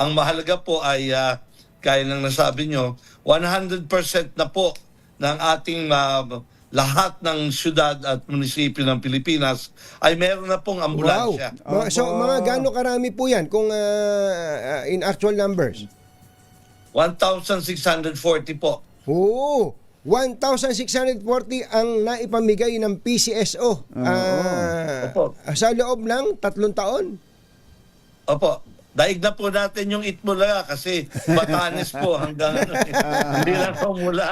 ang mahalaga po ay, ah, kaya ng nasabi nyo, 100% na po ng ating ah, lahat ng syudad at munisipyo ng Pilipinas ay meron na pong Wow. ambulansya. Mga, so, mga gaano karami po yan kung ah, in actual numbers? 1,640 po. Oo. 1,640 ang naipamigay ng PCSO. Ah, Opo. sa loob ng tatlong taon. Opo. Daig na po natin yung Itbulaga kasi Batanes po hanggang ano, eh. hindi lang po mula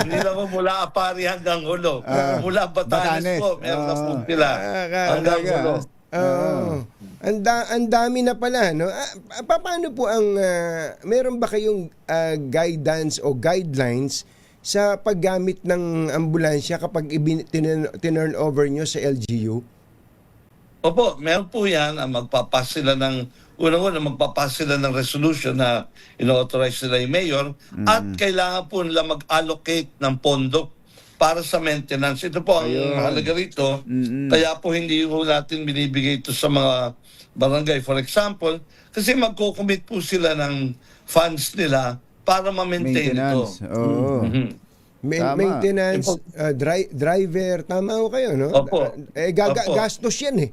hindi lang po mula Apari hanggang Hulo. Ah, mula Batanes, Batanes. po meron na po Ah. sila Ah, hanggang talaga. Hulo. Oo. Ang da- ang dami na pala, no? Ah, pa- paano po ang ah, meron ba kayong ah, guidance o guidelines sa paggamit ng ambulansya kapag ibin- tinan- tinurn over nyo sa LGU? Opo, meron po yan. Ang magpapas sila ng, unang-una, magpapas sila ng resolution na ino-authorize nila yung mayor at kailangan po nila mag-allocate ng pondo para sa maintenance. Ito po ang Ayun. mahalaga rito. Mm-mm. Kaya po hindi po natin binibigay ito sa mga barangay. For example, kasi magkukumit po sila ng funds nila para ma-maintain ito. Maintenance. Oo. Mhm. Ma- Tama. maintenance, ah, dri- driver, tama ho kayo, no? Opo. Eh, gaga- Opo. gastos yan eh.